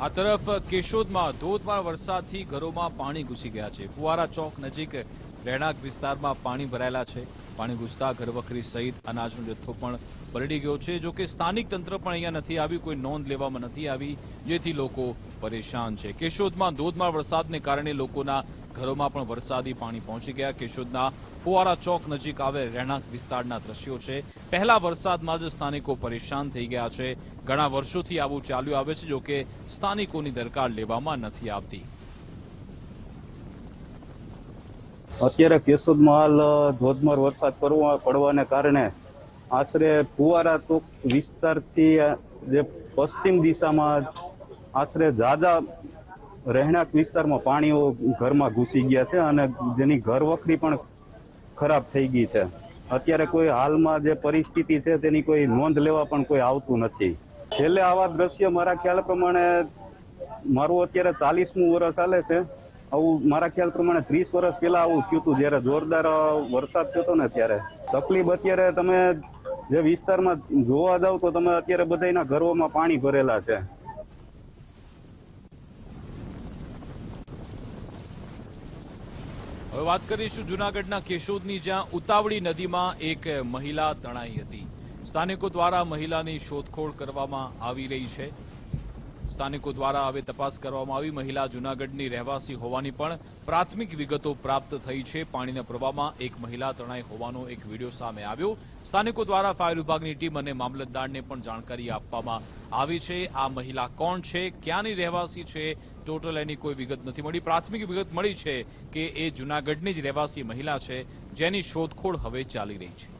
આ તરફ કેશોદમાં ધોધમાર વરસાદથી ઘરોમાં પાણી ઘૂસી ગયા છે. ફુવારા ચોક નજીક રહેણાંક વિસ્તારમાં પાણી ભરાયેલા છે. પાણી ઘૂસતા ઘરવખરી સહિત અનાજનો જથ્થો પણ પલળી ગયો છે. જોકે સ્થાનિક તંત્ર પણ અહીંયા નથી આવ્યું કોઈ નોંધ લેવામાં નથી આવી, જેથી લોકો પરેશાન છે. કેશોદમાં ધોધમાર વરસાદને કારણે લોકોના ઘરોમાં પણ વરસાદી પાણી પહોંચી ગયા. કેશોદના ફુવારા ચોક નજીક આવેલ રહેણાંક વિસ્તારના દ્રશ્યો છે. પહેલા વરસાદમાં જ સ્થાનિકો પરેશાન થઈ ગયા છે. ઘણા વર્ષોથી આવું ચાલ્યું આવે છે, જોકે સ્થાનિકોની દરકાર લેવામાં નથી આવતી. અત્યારે કેશોદમાં હાલ ધોધમાર વરસાદ પડવા, પડવાને કારણે આશરે ફુવારા ચોક વિસ્તારથી જે પશ્ચિમ દિશામાં આશરે ઝાઝા રહેણાંક વિસ્તારમાં પાણીઓ ઘરમાં ઘૂસી ગયા છે અને જેની ઘર વખરી પણ ખરાબ થઈ ગઈ છે. અત્યારે કોઈ હાલમાં જે પરિસ્થિતિ છે તેની કોઈ નોંધ લેવા પણ કોઈ આવતું નથી. છેલ્લે આવા દ્રશ્ય મારા ખ્યાલ પ્રમાણે મારું અત્યારે ચાલીસમું વર્ષ ચાલે છે. આવું મારા ખ્યાલ પ્રમાણે ત્રીસ વર્ષ પહેલા આવું થયું હતું, જ્યારે જોરદાર વરસાદ થયો ને ત્યારે. તકલીફ અત્યારે તમે જે વિસ્તારમાં જોવા જાવ તો તમે અત્યારે બધાના ઘરોમાં પાણી ભરેલા છે. હવે વાત કરીશું જુનાગઢના કેશોદની, જ્યાં ઉતાવળી નદીમાં એક મહિલા તણાઈ હતી. સ્થાનિકો દ્વારા મહિલાની શોધખોળ કરવામાં આવી રહી છે. સ્થાનિકો દ્વારા હવે તપાસ કરવામાં આવી. મહિલા જુનાગઢની રહેવાસી હોવાની પણ પ્રાથમિક વિગતો પ્રાપ્ત થઈ છે. પાણીના પ્રવાહમાં એક મહિલા તણાઈ હોવાનો એક વીડિયો સામે આવ્યો. સ્થાનિકો દ્વારા ફાયર વિભાગની ટીમ અને મામલતદારને પણ જાણકારી આપવામાં આવી છે. આ મહિલા કોણ છે? ક્યાંની રહેવાસી છે? ટોટલ એની કોઈ વિગત નથી મળી. પ્રાથમિક વિગત મળી છે કે એ જુનાગઢની જ રહેવાસી મહિલા છે જેની શોધખોળ હવે ચાલી રહી છે.